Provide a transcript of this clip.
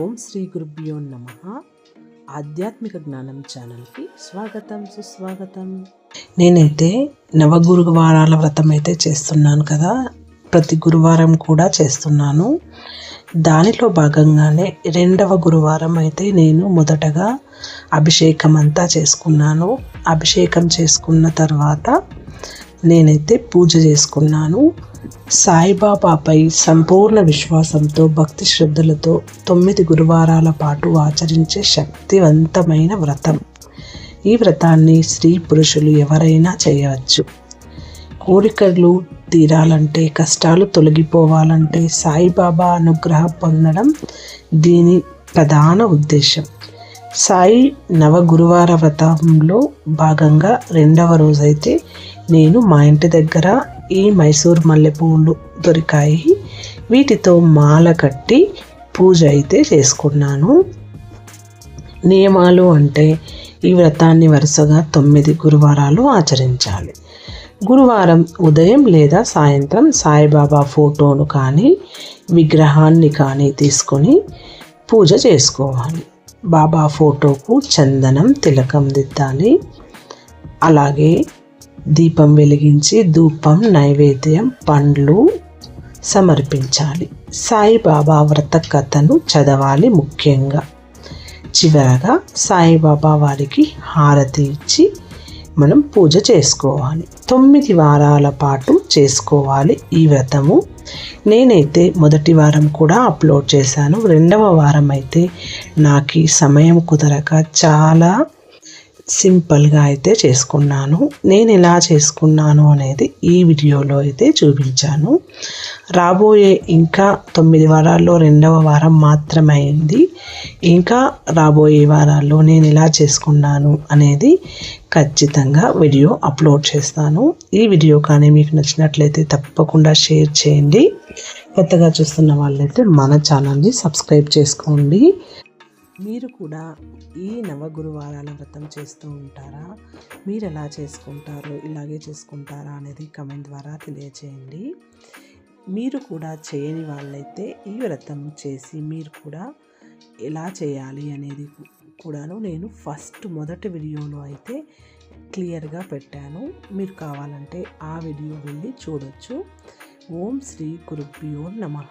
ఓం శ్రీ గురుభ్యో నమ. ఆధ్యాత్మిక జ్ఞానం ఛానల్కి స్వాగతం సుస్వాగతం. నేనైతే నవ గురువారాల వ్రతం అయితే చేస్తున్నాను కదా. ప్రతి గురువారం కూడా చేస్తున్నాను. దానిలో భాగంగానే రెండవ గురువారం అయితే నేను మొదటగా అభిషేకం అంతా చేసుకున్నాను. అభిషేకం చేసుకున్న తర్వాత నేనైతే పూజ చేసుకున్నాను. సాయిబాబాపై సంపూర్ణ విశ్వాసంతో భక్తి శ్రద్ధలతో తొమ్మిది గురువారాల పాటు ఆచరించే శక్తివంతమైన వ్రతం. ఈ వ్రతాన్ని స్త్రీ పురుషులు ఎవరైనా చేయవచ్చు. కోరికలు తీరాలంటే కష్టాలు తొలగిపోవాలంటే సాయిబాబా అనుగ్రహం పొందడం దీని ప్రధాన ఉద్దేశం. సాయి నవ గురువార వ్రతంలో భాగంగా రెండవ రోజైతే నేను మా ఇంటి దగ్గర ఈ మైసూర్ మల్లెపూలు దొరికాయి. వీటితో మాల కట్టి పూజ అయితే చేసుకున్నాను. నియమాలు అంటే ఈ వ్రతాన్ని వరుసగా తొమ్మిది గురువారాలు ఆచరించాలి. గురువారం ఉదయం లేదా సాయంత్రం సాయిబాబా ఫోటోను కానీ విగ్రహాన్ని కానీ తీసుకొని పూజ చేసుకోవాలి. బాబా ఫోటోకు చందనం తిలకం దిద్దాలి. అలాగే దీపం వెలిగించి ధూపం నైవేద్యం పండ్లు సమర్పించాలి. సాయిబాబా వ్రత కథను చదవాలి ముఖ్యంగా. చివరగా సాయిబాబా వారికి హారతి ఇచ్చి మనం పూజ చేసుకోవాలి. తొమ్మిది వారాల పాటు చేసుకోవాలి ఈ వ్రతము. నేనైతే మొదటి వారం కూడా అప్లోడ్ చేశాను. రెండవ వారం అయితే నాకు సమయం కుదరక చాలా సింపుల్గా అయితే చేసుకున్నాను. నేను ఎలా చేసుకున్నాను అనేది ఈ వీడియోలో అయితే చూపించాను. రాబోయే ఇంకా తొమ్మిది వారాల్లో రెండవ వారం మాత్రమే అయింది. ఇంకా రాబోయే వారాల్లో నేను ఎలా చేసుకున్నాను అనేది ఖచ్చితంగా వీడియో అప్లోడ్ చేస్తాను. ఈ వీడియో కానీ మీకు నచ్చినట్లయితే తప్పకుండా షేర్ చేయండి. కొత్తగా చూస్తున్న వాళ్ళైతే మన ఛానల్ని సబ్స్క్రైబ్ చేసుకోండి. మీరు కూడా ఈ నవగురువారాల వ్రతం చేస్తూ ఉంటారా? మీరు ఎలా చేసుకుంటారు? ఇలాగే చేసుకుంటారా? అనేది కమెంట్ ద్వారా తెలియచేయండి. మీరు కూడా చేయని వాళ్ళైతే ఈ వ్రతం చేసి మీరు కూడా ఎలా చేయాలి అనేది కూడాను నేను ఫస్ట్ మొదటి వీడియోలో అయితే క్లియర్గా పెట్టాను. మీరు కావాలంటే ఆ వీడియో వెళ్ళి చూడొచ్చు. ఓం శ్రీ గురుభ్యో నమ.